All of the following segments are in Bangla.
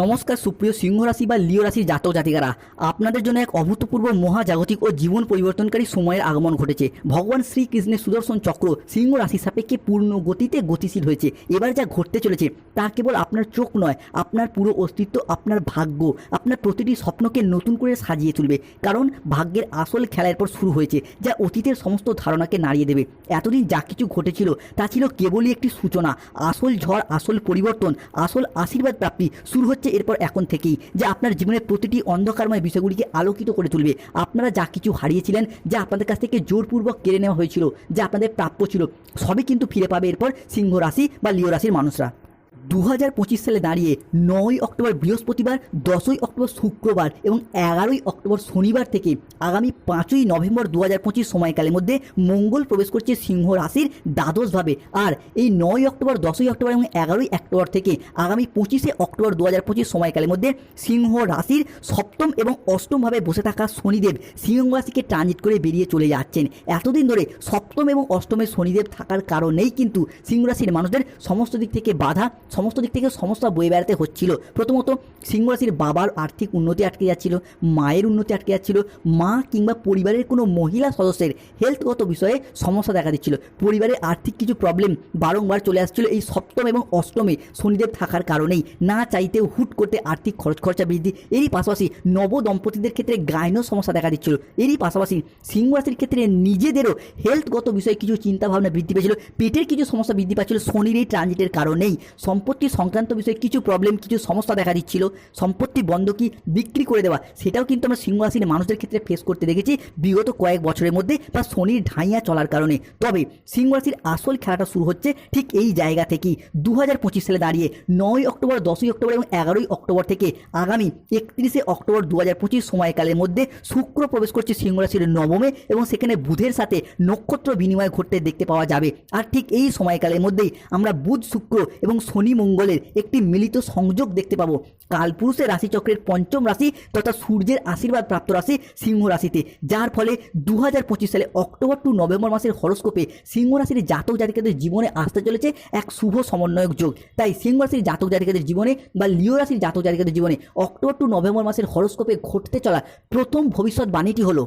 নমস্কার, সুপ্রিয় সিংহ রাশি বা লিও রাশির জাতক জাতিকারা। আপনাদের জন্য এক অভূতপূর্ব মহাজাগতিক ও জীবন পরিবর্তনকারী সময়ের আগমন ঘটেছে। ভগবান শ্রীকৃষ্ণের সুদর্শন চক্র সিংহ রাশি সাপেক্ষে পূর্ণ গতিতে গতিশীল হয়েছে। এবার যা ঘটতে চলেছে, তা কেবল আপনার চোখ নয়, আপনার পুরো অস্তিত্ব, আপনার ভাগ্য, আপনার প্রতিটি স্বপ্নকে নতুন করে সাজিয়ে তুলবে। কারণ ভাগ্যের আসল খেলার পর শুরু হয়েছে, যা অতীতের সমস্ত ধারণাকে নাড়িয়ে দেবে। এতদিন যা কিছু ঘটেছিল, তা ছিল কেবলই একটি সূচনা। আসল ঝড়, আসল পরিবর্তন, আসল আশীর্বাদ প্রাপ্তি শুরু হচ্ছে এরপর এখন থেকেই যে আপনার জীবনের প্রতিটি অন্ধকারময় বিষয়গুলিকে আলোকিত করে তুলবে। আপনারা যা কিছু হারিয়েছিলেন, যা আপনাদের কাছ থেকে জোরপূর্বক কেড়ে নেওয়া হয়েছিল, যা আপনাদের প্রাপ্য ছিল, সবই কিন্তু ফিরে পাবে এরপর সিংহ রাশি বা লিও রাশির মানুষরা। দু হাজার পঁচিশ সালে দাঁড়িয়ে নয় অক্টোবর বৃহস্পতিবার, দশই অক্টোবর শুক্রবার এবং এগারোই অক্টোবর শনিবার থেকে আগামী পাঁচই নভেম্বর দু হাজার পঁচিশ সময়কালের মধ্যে মঙ্গল প্রবেশ করছে সিংহ রাশির দ্বাদশভাবে। আর এই নয় অক্টোবর, দশই অক্টোবর এবং এগারোই অক্টোবর থেকে আগামী পঁচিশে অক্টোবর দু হাজার পঁচিশ সময়কালের মধ্যে সিংহ রাশির সপ্তম এবং অষ্টমভাবে বসে থাকা শনিদেব সিংহ রাশিকে ট্রানজিট করে বেরিয়ে চলে যাচ্ছেন। এতদিন ধরে সপ্তম এবং অষ্টমে শনিদেব থাকার কারণেই কিন্তু সিংহ রাশির মানুষদের সমস্ত দিক থেকে বাধা সমস্ত দিক থেকে সমস্যা বয়ে বেড়াতে হচ্ছিল। প্রথমত সিংহ রাশির বাবার আর্থিক উন্নতি আটকে যাচ্ছিল, মায়ের উন্নতি আটকে যাচ্ছিল, মা কিংবা পরিবারের কোনো মহিলা সদস্যের হেলথগত বিষয়ে সমস্যা দেখা দিচ্ছিল। পরিবারের আর্থিক কিছু প্রবলেম বারংবার চলে আসছিল এই সপ্তম এবং অষ্টমে শনিদেব থাকার কারণেই। না চাইতেও হুট করতে আর্থিক খরচ খরচা বৃদ্ধি। এরই পাশাপাশি নব দম্পতিদের ক্ষেত্রে গায়ন সমস্যা দেখা দিচ্ছিল। এরই পাশাপাশি সিংহ রাশির ক্ষেত্রে নিজেদেরও হেলথগত বিষয়ে কিছু চিন্তাভাবনা বৃদ্ধি পেয়েছিল। পেটের কিছু সমস্যা বৃদ্ধি পাচ্ছিল শনির এই ট্রানজিটের কারণেই। সম্পত্তি সংক্রান্ত বিষয়ে কিছু প্রবলেম কিছু সমস্যা দেখা দিচ্ছিল। সম্পত্তি বন্ধকি বিক্রি করে দেওয়া, সেটাও কিন্তু আমরা সিংহ রাশির মানুষদের ক্ষেত্রে ফেস করতে দেখেছি বিগত কয়েক বছরের মধ্যে বা শনির ঢাইয়া চলার কারণে। তবে সিংহ আসল খেলাটা শুরু হচ্ছে ঠিক এই জায়গা থেকেই। দু হাজার পঁচিশ সালে দাঁড়িয়ে নয় অক্টোবর, দশই অক্টোবর এবং এগারোই অক্টোবর থেকে আগামী একত্রিশে অক্টোবর দু হাজার পঁচিশ সময়কালের মধ্যে শুক্র প্রবেশ করছে সিংহ রাশির নবমে এবং সেখানে বুধের সাথে নক্ষত্র বিনিময় ঘটতে দেখতে পাওয়া যাবে। আর ঠিক এই সময়কালের মধ্যেই আমরা বুধ, শুক্র এবং শনি মঙ্গলের একটি মিলিত সংযোগ দেখতে পাবো। কালপুরুষের রাশিচক্রের পঞ্চম রাশি তথা সূর্যের আশীর্বাদ প্রাপ্ত রাশি সিংহ রাশিতে। যার ফলে দু হাজার পঁচিশ সালে অক্টোবর টু নভেম্বর মাসের হরস্কোপে সিংহ রাশির জাতক জাতিকাদের জীবনে আসতে চলেছে এক শুভ সমন্বয়ক যোগ। তাই সিংহ রাশির জাতক জাতিকাদের জীবনে বা লিও রাশির জাতক জাতিকাদের জীবনে অক্টোবর টু নভেম্বর মাসের হরস্কোপে ঘটতে চলা প্রথম ভবিষ্যৎ বাণীটি হলো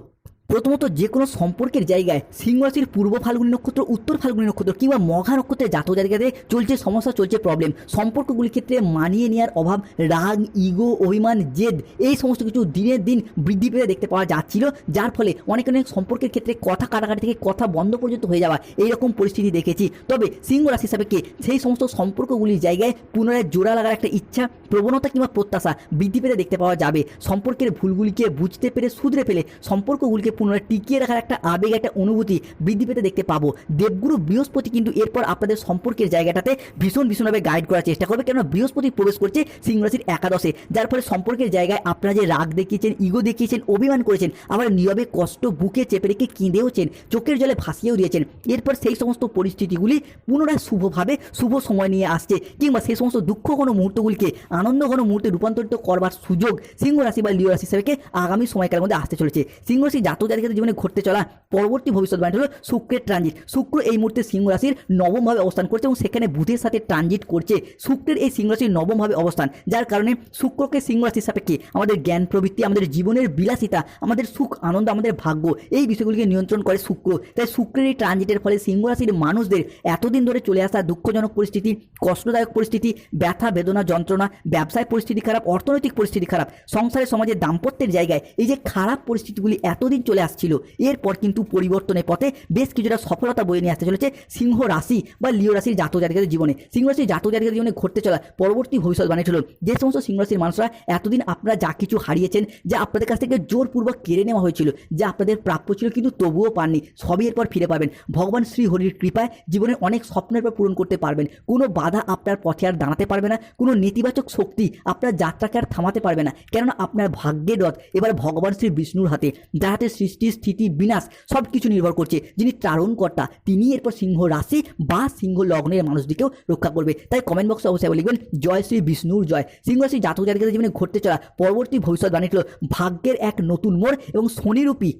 প্রথমত যে কোনো সম্পর্কের জায়গায় সিংহ রাশির পূর্ব ফাল্গুনী নক্ষত্র, উত্তর ফাল্গুনী নক্ষত্র কিংবা মঘা নক্ষত্রের জাতক জায়গাতে চলছে সমস্যা, চলছে প্রবলেম সম্পর্কগুলির ক্ষেত্রে মানিয়ে নেওয়ার অভাব, রাগ ইগো অভিমান, জেদ, এই সমস্ত কিছু দিনের দিন বৃদ্ধি পেতে দেখতে পাওয়া যাচ্ছিল, যার ফলে অনেক অনেক সম্পর্কের ক্ষেত্রে কথা কাটাকাটি থেকে কথা বন্ধ পর্যন্ত হয়ে যাওয়া, এইরকম পরিস্থিতি দেখেছি। তবে সিংহ রাশি সাপেক্ষে সেই সমস্ত সম্পর্কগুলির জায়গায় পুনরায় জোড়া লাগার একটা ইচ্ছা, প্রবণতা কিংবা প্রত্যাশা বৃদ্ধি পেতে দেখতে পাওয়া যাবে। সম্পর্কের ভুলগুলিকে বুঝতে পেরে শুধরে ফেলে সম্পর্কগুলিকে পুনরায় টিকিয়ে রাখার একটা আবেগ, একটা অনুভূতি বৃদ্ধি পেতে দেখতে পাবো। দেবগুরু বৃহস্পতি কিন্তু এরপর আপনাদের সম্পর্কের জায়গাটাতে ভীষণ, ভীষণভাবে গাইড করার চেষ্টা করবে। কেননা বৃহস্পতি প্রবেশ করছে সিংহ রাশির একাদশে। যার ফলে সম্পর্কের জায়গায় আপনারা যে রাগ দেখিয়েছেন ইগো দেখিয়েছেন, অভিমান করেছেন, আবার নীরবে কষ্ট বুকে চেপে রেখে কেঁদেওছেন, চোখের জলে ভাসিয়েও দিয়েছেন, এরপর সেই সমস্ত পরিস্থিতিগুলি পুনরায় শুভভাবে শুভ সময় নিয়ে আসছে কিংবা সেই সমস্ত দুঃখ কোনো মুহূর্তগুলিকে, আনন্দ কোনো মুহূর্তে রূপান্তরিত করবার সুযোগ সিংহ রাশি বা লিও রাশি হিসাবে আগামী সময়কালের মধ্যে আসতে চলেছে। সিংহ রাশি জাতক জাতিকাদের জীবনে ঘটতে চলা পরবর্তী ভবিষ্যৎবাণী হলো শুক্রের ট্রানজিট শুক্র এই মুহূর্তে সিংহ রাশির নবমভাবে অবস্থান করছে এবং সেখানে বুধের সাথে ট্রানজিট করছে। শুক্রের এই সিংহ রাশির নবমভাবে অবস্থান, যার কারণে শুক্রকে সিংহ রাশির সাপেক্ষে আমাদের জ্ঞান প্রবৃত্তি, আমাদের জীবনের বিলাসিতা, আমাদের সুখ, আনন্দ, আমাদের ভাগ্য এই বিষয়গুলিকে নিয়ন্ত্রণ করে শুক্র। তাই শুক্রের এই ট্রানজিটের ফলে সিংহ রাশির মানুষদের এতদিন ধরে চলে আসা দুঃখজনক পরিস্থিতি, কষ্টদায়ক পরিস্থিতি, ব্যথা, বেদনা, যন্ত্রণা, ব্যবসায় পরিস্থিতি খারাপ, অর্থনৈতিক পরিস্থিতি খারাপ সংসারে সমাজে দাম্পত্যের জায়গায় এই যে খারাপ পরিস্থিতিগুলি এতদিন চলে আসছিল। এরপর কিন্তু পরিবর্তনের পথে বেশ কিছুটা সফলতা বয়ে নিয়ে আসতে চলেছে সিংহ রাশি বা লিও রাশির জাতক জাতিকাদের জীবনে। সিংহ রাশির জাতক জাতিকাদের জীবনে ঘটতে চলা পরবর্তী ভবিষ্যৎবাণী ছিল যে সমস্ত সিংহ রাশির মানুষরা এতদিন আপনারা যা কিছু হারিয়েছেন, যা আপনাদের কাছ থেকে জোরপূর্বক কেড়ে নেওয়া হয়েছিল, যা আপনাদের প্রাপ্য ছিল কিন্তু তবুও পাননি, সবই এরপর ফিরে পাবেন। ভগবান শ্রী হরির কৃপায় জীবনের অনেক স্বপ্নের পর পূরণ করতে পারবেন। কোনো বাধা আপনার পথে আর দাঁড়াতে পারবে না, কোনো নেতিবাচক শক্তি আপনার যাত্রাকে আর থামাতে পারবে না, কেননা আপনার ভাগ্যের রথ এবার ভগবান শ্রী বিষ্ণুর হাতে, যার হাতে সৃষ্টি, স্থিতি, বিনাশ সব কিছু নির্ভর করছে। যিনি ত্রারণকর্তা তিনি এরপর সিংহ রাশি বা সিংহ লগ্নের মানুষদিকেও রক্ষা করবে। তাই কমেন্ট বক্সে অবশ্যই লিখবেন, জয় শ্রী বিষ্ণুর জয়। সিংহ রাশি জাতক জাতিকাদের জীবনে ঘটতে চলা পরবর্তী ভবিষ্যৎবাণী ছিল ভাগ্যের এক নতুন মোড় এবং শনিরূপী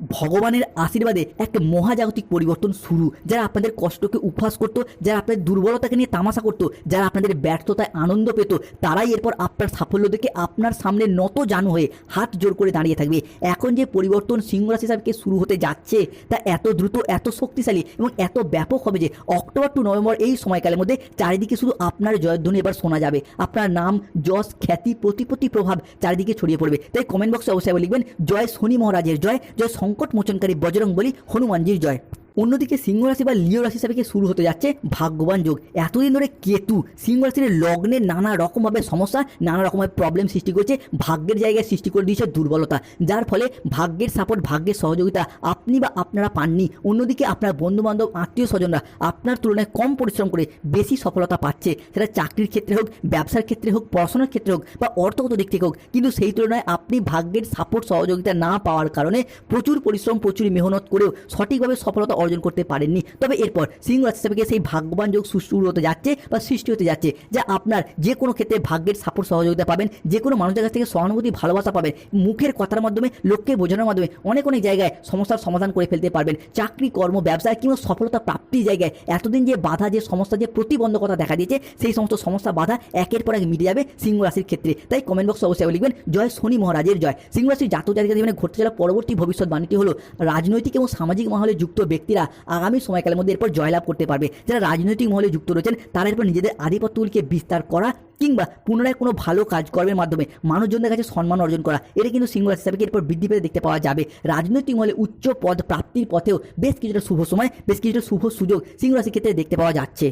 ভগবানের আশীর্বাদে এক মহাজাগতিক পরিবর্তন শুরু। যারা আপনাদের কষ্টকে উপহাস করতো, যারা আপনাদের দুর্বলতাকে নিয়ে তামাশা করতো, যারা আপনাদের ব্যর্থতায় আনন্দ পেত, তারাই এরপর আপনার সাফল্য দেখে আপনার সামনে নত জানু হয়ে হাত জোর করে দাঁড়িয়ে থাকবে। এখন যে পরিবর্তন সিংহ রাশি হিসাবে শুরু হতে যাচ্ছে, তা এত দ্রুত, এত শক্তিশালী এবং এত ব্যাপক হবে যে অক্টোবর টু নভেম্বর এই সময়কালের মধ্যে চারিদিকে শুধু আপনার জয়ধ্বনি এবার শোনা যাবে। আপনার নাম, যশ, খ্যাতি, প্রতিপত্তি প্রভাব চারিদিকে ছড়িয়ে পড়বে। তাই কমেন্ট বক্সে অবশ্যই লিখবেন, জয় শনি মহারাজের জয় জয় সংকট মোচনকারী বজরং বলি হনুমানজির জয়। অন্যদিকে সিংহ রাশি বা লিও রাশি হিসাবে শুরু হতে যাচ্ছে? ভাগ্যবান যোগ। এতদিন ধরে কেতু সিংহ রাশির লগ্নে নানা রকমভাবে সমস্যা, নানা রকমের প্রবলেম সৃষ্টি করছে, ভাগ্যের জায়গায় সৃষ্টি করে দিয়েছে দুর্বলতা। যার ফলে ভাগ্যের সাপোর্ট ভাগ্যের সহযোগিতা আপনি বা আপনারা পাননি। অন্যদিকে আপনার বন্ধুবান্ধব, আত্মীয় স্বজনরা আপনার তুলনায় কম পরিশ্রম করে বেশি সফলতা পাচ্ছে। সেটা চাকরির ক্ষেত্রে হোক, ব্যবসার ক্ষেত্রে হোক, পড়াশোনার ক্ষেত্রে হোক বা অর্থগত দিক থেকে হোক, কিন্তু সেই তুলনায় আপনি ভাগ্যের সাপোর্ট সহযোগিতা না পাওয়ার কারণে প্রচুর পরিশ্রম, প্রচুর মেহনত করেও সঠিকভাবে সফলতা অর্জন করতে পারেননি। তবে এরপর সিংহ রাশি হিসেবে সেই ভাগ্যবান যোগ শুরু হতে যাচ্ছে বা সৃষ্টি হতে যাচ্ছে, যা আপনার যে কোনো ক্ষেত্রে ভাগ্যের সাপোর্ট সহযোগিতা পাবেন, যে কোনো মানুষের কাছ থেকে সহানুভূতি, ভালোবাসা পাবেন, মুখের কথার মাধ্যমে, লোককে বোঝানোর মাধ্যমে অনেক অনেক জায়গায় সমস্যার সমাধান করে ফেলতে পারবেন। চাকরি, কর্ম, ব্যবসায় কিংবা সফলতা প্রাপ্তির জায়গায় এতদিন যে বাধা, যে সমস্যা, যে প্রতিবন্ধকতা দেখা দিয়েছে, সেই সমস্ত সমস্যা, বাধা একের পর এক মিটে যাবে সিংহ রাশির ক্ষেত্রে। তাই কমেন্ট বক্সে অবশ্যই লিখবেন, জয় শনি মহারাজের জয়। সিংহ রাশির জাতক জাতিকা জীবনে ঘটতে চলা পরবর্তী ভবিষ্যৎবাণীটি হলো, রাজনৈতিক এবং সামাজিক মহলে যুক্ত ব্যক্তিরা আগামী সময়কালের মধ্যে এরপর জয়লাভ করতে পারবে। যারা রাজনৈতিক মহলে যুক্ত রয়েছেন, তারা এরপর নিজেদের আধিপত্যগুলিকে বিস্তার করা কিংবা পুনরায় কোনো ভালো কাজকর্মের মাধ্যমে মানুষজনদের কাছে সম্মান অর্জন করা, এটা কিন্তু রাশি হিসাবে এরপর বৃদ্ধি পেতে দেখতে পাওয়া যাবে। রাজনৈতিক মহলে উচ্চ পদ প্রাপ্তির পথেও বেশ কিছুটা শুভ সময়, বেশ কিছুটা শুভ সুযোগ সিংহ রাশির ক্ষেত্রে দেখতে পাওয়া যাচ্ছে।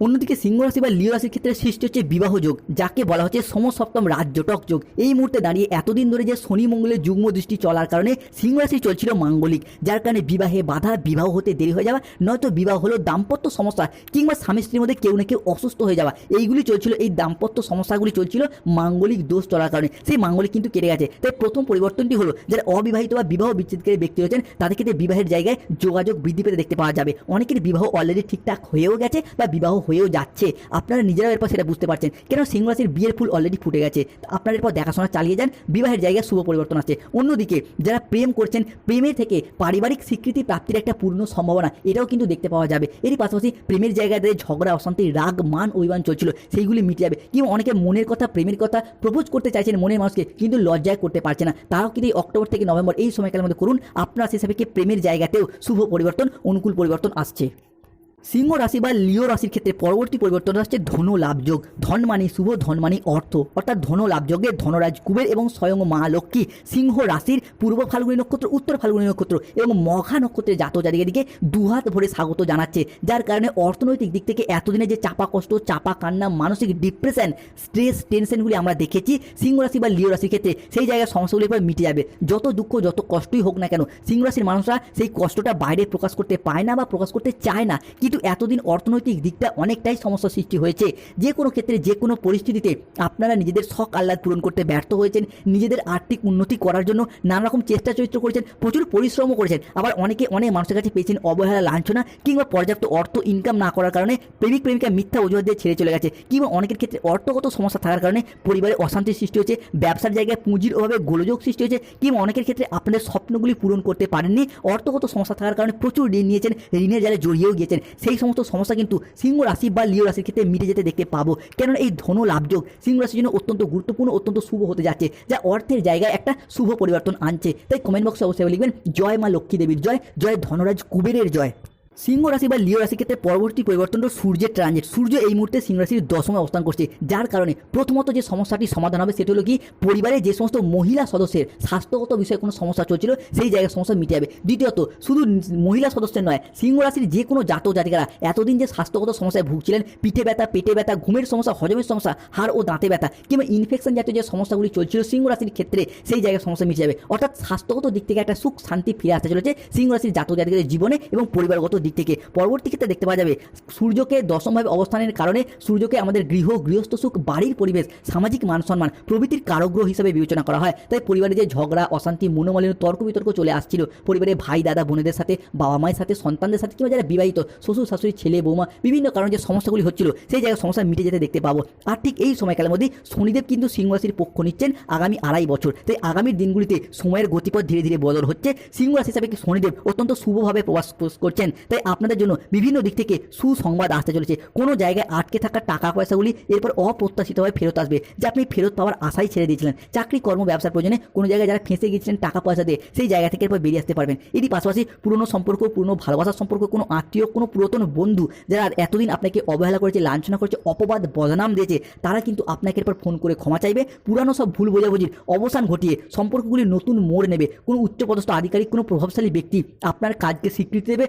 অন্যদিকে সিংহ রাশি বা লিও রাশির ক্ষেত্রে সৃষ্টি হচ্ছে বিবাহ যোগ, যাকে বলা হচ্ছে সমসপ্তম রাজ্যটক যোগ। এই মুহূর্তে দাঁড়িয়ে এতদিন ধরে যে শনি মঙ্গলের যুগ্ম দৃষ্টি চলার কারণে সিংহ রাশি চলছিল মাঙ্গলিক, যার কারণে বিবাহে বাধা, বিবাহ হতে দেরি হয়ে যাওয়া, নয়তো বিবাহ হলো দাম্পত্য সমস্যা, কিংবা স্বামী স্ত্রীর মধ্যে কেউ না কেউ অসুস্থ হয়ে যাওয়া। এইগুলি চলছিল, এই দাম্পত্য সমস্যাগুলি চলছিল মাঙ্গলিক দোষ চলার কারণে। সেই মাঙ্গলিক কিন্তু কেটে গেছে। তাই প্রথম পরিবর্তনটি হলো, যারা অবিবাহিত বা বিবাহ বিচ্ছেদকারী ব্যক্তি রয়েছেন, তাদের ক্ষেত্রে বিবাহের জায়গায় যোগাযোগ বৃদ্ধি পেতে দেখতে পাওয়া যাবে। অনেকের বিবাহ অলরেডি ঠিকঠাক হয়েও গেছে বা বিবাহ হয়েও যাচ্ছে। আপনারা নিজেরাও এরপর সেটা বুঝতে পারছেন। কেন সিংহ রাশির বিয়ের ফুল অলরেডি ফুটে গেছে? আপনারা এরপর দেখাশোনা চালিয়ে যান। বিবাহের জায়গায় শুভ পরিবর্তন আসছে। অন্যদিকে, যারা প্রেম করছেন প্রেমের থেকে পারিবারিক স্বীকৃতি প্রাপ্তির একটা পূর্ণ সম্ভাবনা, এটাও কিন্তু দেখতে পাওয়া যাবে। এরই পাশাপাশি প্রেমের জায়গায় ঝগড়া, অশান্তি, রাগ, মান, অভিমান চলছিল, সেইগুলি মিটে যাবে কিংবা অনেকে মনের কথা, প্রেমের কথা প্রপোজ করতে চাইছেন মনের মানুষকে, কিন্তু লজ্জায় করতে পারছে না। তারাও কিন্তু এই অক্টোবর থেকে নভেম্বর এই সময়কালের মধ্যে করুন। আপনার হিসাবে প্রেমের জায়গাতেও শুভ পরিবর্তন, অনুকূল পরিবর্তন আসছে। সিংহ রাশি বা লিও রাশির ক্ষেত্রে পরবর্তী পরিবর্তন আসছে ধন লাভযোগ ধন মানে শুভ, ধন মানে অর্থ। অর্থাৎ ধন লাভযোগে ধনরাজ কুবের এবং স্বয়ং মা লক্ষ্মী সিংহ রাশির পূর্ব ফাল্গুনী নক্ষত্র, উত্তর ফাল্গুনী নক্ষত্র এবং মঘা নক্ষত্রের জাত জাতিকে দিকে দুহাত ভরে স্বাগত জানাচ্ছে, যার কারণে অর্থনৈতিক দিক থেকে এতদিনে যে চাপা কষ্ট, চাপা কান্না, মানসিক ডিপ্রেশন স্ট্রেস টেনশনগুলি আমরা দেখেছি, সিংহ রাশি বা লিও রাশির ক্ষেত্রে সেই জায়গায় সমস্যাগুলি এবার মিটে যাবে। যত দুঃখ, যত কষ্টই হোক না কেন, সিংহ রাশির মানুষরা সেই কষ্টটা বাইরে প্রকাশ করতে পায় না বা প্রকাশ করতে চায় না। কিন্তু এতদিন অর্থনৈতিক দিকটা অনেকটাই সমস্যা সৃষ্টি হয়েছে। যে কোনো ক্ষেত্রে যে কোনো পরিস্থিতিতে আপনারা নিজেদের শখ আহ্লাদ পূরণ করতে ব্যর্থ হয়েছেন, নিজেদের আর্থিক উন্নতি করার জন্য নানা রকম চেষ্টা চরিত্র করেছেন, প্রচুর পরিশ্রমও করেছেন। আবার অনেকে অনেক মানুষের কাছে পেয়েছেন অবহেলা, লাঞ্ছনা কিংবা পর্যাপ্ত অর্থ ইনকাম না করার কারণে প্রেমিক, প্রেমিকা মিথ্যা অজুহাত দিয়ে ছেড়ে চলে গেছে কিংবা অনেকের ক্ষেত্রে অর্থগত সমস্যা থাকার কারণে পরিবারে অশান্তির সৃষ্টি হয়েছে, ব্যবসার জায়গায় পুঁজির অভাবে গোলযোগ সৃষ্টি হয়েছে কিংবা অনেকের ক্ষেত্রে আপনাদের স্বপ্নগুলি পূরণ করতে পারেননি, অর্থগত সমস্যা থাকার কারণে প্রচুর ঋণ নিয়েছেন, ঋণের জালে জড়িয়েও গিয়েছেন। সেই সমস্ত সমস্যা কিন্তু সিংহ রাশি বা লিও রাশির ক্ষেত্রে মিটে যেতে দেখতে পাবো। কেননা এই ধন লাভযোগ সিংহ রাশির জন্য অত্যন্ত গুরুত্বপূর্ণ, অত্যন্ত শুভ হতে যাচ্ছে, যা অর্থের জায়গায় একটা শুভ পরিবর্তন আনছে। তাই কমেন্ট বক্সে অবশ্যই লিখবেন, জয় মা লক্ষ্মী দেবীর জয় জয় ধনরাজ কুবেরের জয়। সিংহ রাশি বা লিও রাশির ক্ষেত্রে পরবর্তী পরিবর্তনটা সূর্যের ট্রানজিট সূর্য এই মুহূর্তে সিংহ রাশির দশমে অবস্থান করছে, যার কারণে প্রথমত যে সমস্যাটি সমাধান হবে সেটি হলো কি পরিবারে যে সমস্ত মহিলা সদস্যের স্বাস্থ্যগত বিষয়ে কোনো সমস্যা চলছিল, সেই জায়গায় সমস্যা মিটে যাবে দ্বিতীয়ত, শুধু মহিলা সদস্যের নয়, সিংহ রাশির যে কোনো জাতক জাতিকারা এতদিন যে স্বাস্থ্যগত সমস্যায় ভুগছিলেন, পিঠে ব্যথা, পেটে ব্যথা, ঘুমের সমস্যা, হজমের সমস্যা, হাড় ও দাঁতে ব্যথা কিংবা ইনফেকশন জাতীয় যে সমস্যাগুলি চলছিল সিংহ রাশির ক্ষেত্রে, সেই জায়গায় সমস্যা মিটে যাবে। অর্থাৎ স্বাস্থ্যগত দিক থেকে একটা সুখ, শান্তি ফিরে আসতে চলেছে সিংহ রাশির জাতক জাতিকাদের জীবনে এবং পরিবারগত দিক থেকে। পরবর্তী ক্ষেত্রে দেখতে পাওয়া যাবে, সূর্যকে দশমভাবে অবস্থানের কারণে সূর্যকে আমাদের গৃহ, গৃহস্থ সুখ, বাড়ির পরিবেশ, সামাজিক মান সম্মান, প্রভৃতির কারগ্রহ হিসেবে বিবেচনা করা হয়। তাই পরিবারে যে ঝগড়া, অশান্তি, মনোমালিন্য, তর্ক বিতর্ক চলে আসছিল, পরিবারে ভাই, দাদা, বোনেদের সাথে, বাবা মায়ের সাথে, সন্তানদের সাথে কিংবা যারা বিবাহিত, শ্বশুর, শাশুড়ি, ছেলে, বৌমা, বিভিন্ন কারণে যে সমস্যাগুলি হচ্ছিল, সেই জায়গায় সমস্যা মিটে যেতে দেখতে পাবো। আর ঠিক এই সময়কালের মধ্যে শনিদেব কিন্তু সিংহ রাশির পক্ষ নিচ্ছেন আগামী আড়াই বছর। তাই আগামীর দিনগুলিতে সময়ের গতিপথ ধীরে ধীরে বদল হচ্ছে। সিংহ রাশি হিসাবে কি শনিদেব অত্যন্ত শুভভাবে প্রবাস করছেন? তাই আপনাদের জন্য বিভিন্ন দিক থেকে সুসংবাদ আসতে চলেছে। কোনো জায়গায় আটকে থাকা টাকা পয়সাগুলি এরপর অপ্রত্যাশিতভাবে ফেরত আসবে, যা আপনি ফেরত পাওয়ার আশাই ছেড়ে দিয়েছিলেন। চাকরি, কর্ম, ব্যবসার প্রয়োজনে কোনো জায়গায় যারা ফেঁসে গিয়েছিলেন টাকা পয়সা দিয়ে, সেই জায়গা থেকে এরপর বেরিয়ে আসতে পারবেন। এটি পাশাপাশি পুরনো সম্পর্ক, পুরনো ভালোবাসার সম্পর্ক, কোনো আত্মীয়, কোনো পুরাতন বন্ধু যারা এতদিন আপনাকে অবহেলা করেছে, লাঞ্ছনা করেছে, অপবাদ, বদনাম দিয়েছে, তারা কিন্তু আপনাকে এরপর ফোন করে ক্ষমা চাইবে। পুরানো সব ভুল বোঝাবুঝির অবসান ঘটিয়ে সম্পর্কগুলি নতুন মোড় নেবে। কোনো উচ্চপদস্থ আধিকারিক, কোনো প্রভাবশালী ব্যক্তি আপনার কাজকে স্বীকৃতি দেবে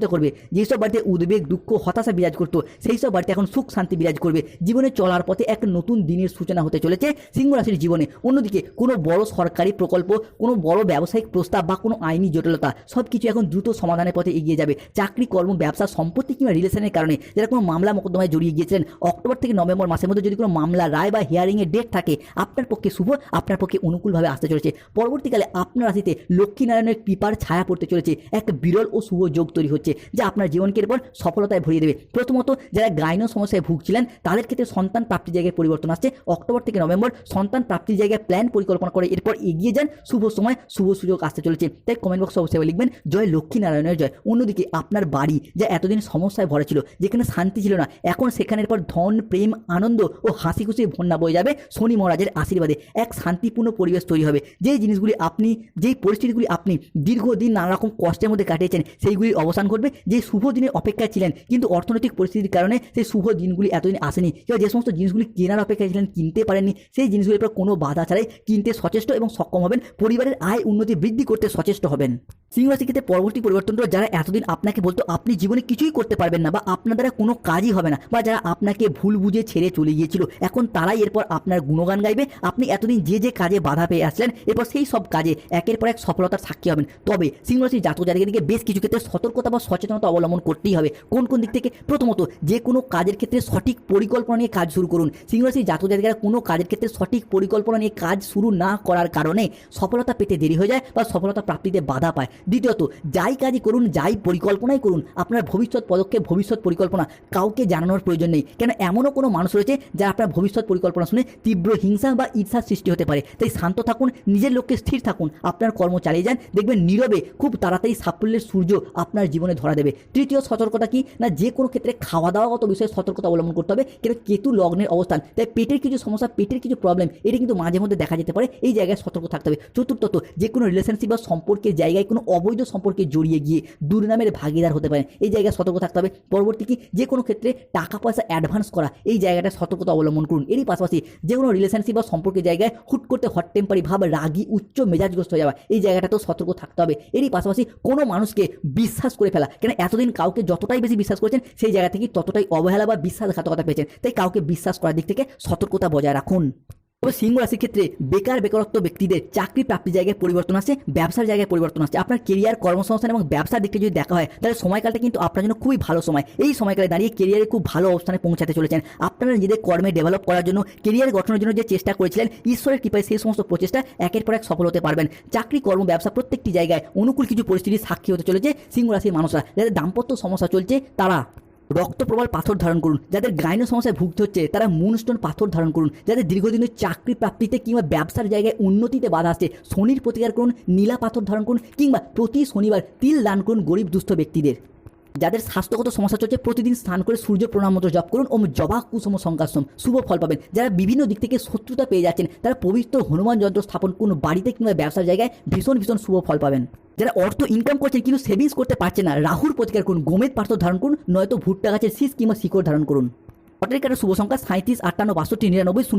সহযোগিতা করবে। যেসব বাড়িতে উদ্বেগ, দুঃখ, হতাশা বিরাজ করতো সেই সব বাড়িতে এখন সুখ শান্তি বিরাজ করবে। জীবনে চলার পথে এক নতুন দিনের সূচনা হতে চলেছে সিংহ রাশির জীবনে। অন্যদিকে কোনো বড় সরকারি প্রকল্প, কোনো বড় ব্যবসায়িক প্রস্তাব বা কোনো আইনি জটিলতা সব কিছু এখন দ্রুত সমাধানের পথে এগিয়ে যাবে। চাকরি, কর্ম, ব্যবসা, সম্পত্তি কিংবা রিলেশনের কারণে যারা কোনো মামলা মোকদ্দমায় জড়িয়ে গিয়েছিলেন, অক্টোবর থেকে নভেম্বর মাসের মধ্যে যদি কোনো মামলা, রায় বা হিয়ারিংয়ের ডেট থাকে, আপনার পক্ষে শুভ, আপনার পক্ষে অনুকূলভাবে আসতে চলেছে। পরবর্তীকালে আপনার রাশিতে লক্ষ্মীনারায়ণের কৃপার ছায়া পড়তে চলেছে। এক বিরল ও শুভ যোগ তৈরি হচ্ছে। যা আপনার জীবনকে এরপর সফলতায় ভরিয়ে দেবে। প্রথমত, যারা গাইনো সমস্যায় ভুগছিলেন, তাদের ক্ষেত্রে সন্তান প্রাপ্তির জায়গায় পরিবর্তন আসছে। অক্টোবর থেকে নভেম্বর, সন্তান প্রাপ্তির জায়গায় প্ল্যান পরিকল্পনা করে এরপর এগিয়ে যান। শুভ সময়, শুভ সুযোগ আসতে চলেছে। তাই কমেন্ট বক্সে অবশ্যই লিখবেন, জয় লক্ষ্মীনারায়ণের জয়। অন্যদিকে, আপনার বাড়ি যা এতদিন সমস্যায় ভরা ছিল, যেখানে শান্তি ছিল না, এখন সেখানের পর ধন, প্রেম, আনন্দ ও হাসি খুশি বন্যা বয়ে যাবে শনি মহারাজের আশীর্বাদে। এক শান্তিপূর্ণ পরিবেশ তৈরি হবে। যেই জিনিসগুলি আপনি, যেই পরিস্থিতিগুলি আপনি দীর্ঘদিন নানা রকম কষ্টের মধ্যে কাটিয়েছেন, সেইগুলির অবসান ঘটবে। যে শুভ দিনের অপেক্ষায় ছিলেন। কিন্তু অর্থনৈতিক পরিস্থিতির কারণে সেই শুভ দিনগুলি এতদিন আসেনি। যে সমস্ত জিনিসগুলি কেনার অপেক্ষায় ছিলেন কিনতে পারেননি, সেই জিনিসগুলির পর কোনো বাধা ছাড়াই কিনতে সচেষ্ট এবং সক্ষম হবেন। পরিবারের আয় উন্নতি বৃদ্ধি করতে সচেষ্ট হবেন। সিংহরাশি ক্ষেত্রে পরবর্তী পরিবর্তনটা যারা এতদিন আপনাকে বলতো, আপনি জীবনে কিছুই করতে পারবেন না বা আপনার দ্বারা কোনো কাজই হবে না। বা যারা আপনাকে ভুল বুঝে ছেড়ে চলে গিয়েছিল, এখন তারাই এরপর আপনার গুণগান গাইবে। আপনি এতদিন যে যে কাজে বাধা পেয়ে আসলেন, এরপর সেই সব কাজে একের পর এক সফলতার সাক্ষী হবেন। তবে সিংহরাশির জাতক জাতিকে বেশ কিছু ক্ষেত্রে সতর্কতা বা সচেতনতা অবলম্বন করতেই হবে। কোন কোন দিক থেকে? প্রথমত, যে কোনো কাজের ক্ষেত্রে সঠিক পরিকল্পনা নিয়ে কাজ শুরু করুন। সিংহরাশির জাতক জাতিকারা কোনো কাজের ক্ষেত্রে সঠিক পরিকল্পনা নিয়ে কাজ শুরু না করার কারণে সফলতা পেতে দেরি হয়ে যায় বা সফলতা প্রাপ্তিতে বাধা পায়। দ্বিতীয়ত, যাই কাজই করুন, যাই পরিকল্পনাই করুন, আপনার ভবিষ্যৎ পদক্ষেপ, ভবিষ্যৎ পরিকল্পনা কাউকে জানানোর প্রয়োজন নেই। কেন এমনও কোনো মানুষ রয়েছে যারা আপনার ভবিষ্যৎ পরিকল্পনা শুনে তীব্র হিংসা বা ঈর্ষার সৃষ্টি হতে পারে। তাই শান্ত থাকুন, নিজের লক্ষ্যে স্থির থাকুন, আপনার কর্ম চালিয়ে যান, দেখবেন নীরবে, খুব তাড়াতাড়ি সাফল্যের সূর্য আপনার জীবনে ধরা দেবে। তৃতীয় সতর্কতা কি? না যে কোনো ক্ষেত্রে খাওয়া দাওয়াগত বিষয়ে সতর্কতা অবলম্বন করতে হবে। কেন? কেতু লগ্নের অবস্থান। তাই পেটের কিছু সমস্যা, পেটের কিছু প্রবলেম এটা কিন্তু মাঝে মধ্যে দেখা যেতে পারে। এই জায়গায় সতর্ক থাকতে হবে। চতুর্থত যে কোনো রিলেশনশিপ বা সম্পর্কের জায়গায় কোনো অবৈধ সম্পর্কে জড়িয়ে গিয়ে দুর্নামের ভাগিদার হতে পারেন এই জায়গায় সতর্ক থাকতে হবে। পরবর্তী কি? যে কোনো ক্ষেত্রে টাকা পয়সা অ্যাডভান্স করা। এই জায়গাটা সতর্কতা অবলম্বন করুন। এরই পাশাপাশি যে কোনো রিলেশনশিপ বা সম্পর্কের জায়গায় হুট করতে হট টেম্পারি ভাব, রাগি উচ্চ মেজাজগ্রস্ত হয়ে যাওয়া। এই জায়গাটাতেও সতর্ক থাকতে হবে। এরই পাশাপাশি কোনো মানুষকে বিশ্বাস করে ফেলা কেন এতদিন কাউকে যতটাই বেশি বিশ্বাস করেছেন, সেই জায়গা থেকে ততটাই অবহেলা বা বিশ্বাসঘাতকতা পেয়েছেন। তাই কাউকে বিশ্বাস করার দিক থেকে সতর্কতা বজায় রাখুন। তবে সিংহ রাশির ক্ষেত্রে বেকার, বেকারত্ব ব্যক্তিদের চাকরি প্রাপ্তির জায়গায় পরিবর্তন আসছে ব্যবসার জায়গায় পরিবর্তন আসছে আপনার কেরিয়ার কর্মসংস্থান এবং ব্যবসার দিকটা যদি দেখা হয়, তাহলে সময়কালটা কিন্তু আপনার জন্য খুবই ভালো সময়। এই সময়কালে দাঁড়িয়ে কেরিয়ারে খুব ভালো অবস্থানে পৌঁছাতে চলেছেন। আপনারা নিজেদের কর্মে ডেভেলপ করার জন্য কেরিয়ার গঠনের জন্য যে চেষ্টা করেছিলেন, ঈশ্বরের কৃপায় সেই সমস্ত প্রচেষ্টা একের পর এক সফল হতে পারবেন। চাকরি, কর্ম, ব্যবসা প্রত্যেকটি জায়গায় অনুকূল কিছু পরিস্থিতির সাক্ষী হতে চলেছে সিংহ রাশির মানুষরা। যাদের দাম্পত্য সমস্যা চলছে, তারা রক্তপ্রবাল পাথর ধারণ করুন। যাদের গাইনো সমস্যায় ভুগতে হচ্ছে, তারা মুনস্টোন পাথর ধারণ করুন। যাদের দীর্ঘদিন চাকরি প্রাপ্তিতে কিংবা ব্যবসার জায়গায় উন্নতিতে বাধা আসছে, শনির প্রতিকার করুন, নীলা পাথর ধারণ করুন, কিংবা প্রতি শনিবার তিল দান করুন গরিব দুস্থ ব্যক্তিদের। যাদের স্বাস্থ্যগত সমস্যা চলছে, প্রতিদিন স্নান করে সূর্য প্রণাম মন্ত্র জপ করুন। ও জবা কুসুম সংকাশম শুভ ফল পাবেন। যারা বিভিন্ন দিক থেকে শত্রুতা পেয়ে যাচ্ছেন, তারা পবিত্র হনুমান যন্ত্র স্থাপন কোনো বাড়িতে কিংবা ব্যবসার জায়গায়। ভীষণ ভীষণ শুভ ফল পাবেন। যারা অর্থ ইনকাম করছেন, কিন্তু সেভিংস করতে পারছে না, রাহুর প্রতিকার করুন গোমেদ পাথর ধারণ করুন, নয়তো ভুট্টা গাছের শীষ কিংবা শিকড় ধারণ করুন। লটারি কাটার শুভ সংখ্যা সাঁত্রিশ আটান্ন, বাষট্টি, নিরানব্বই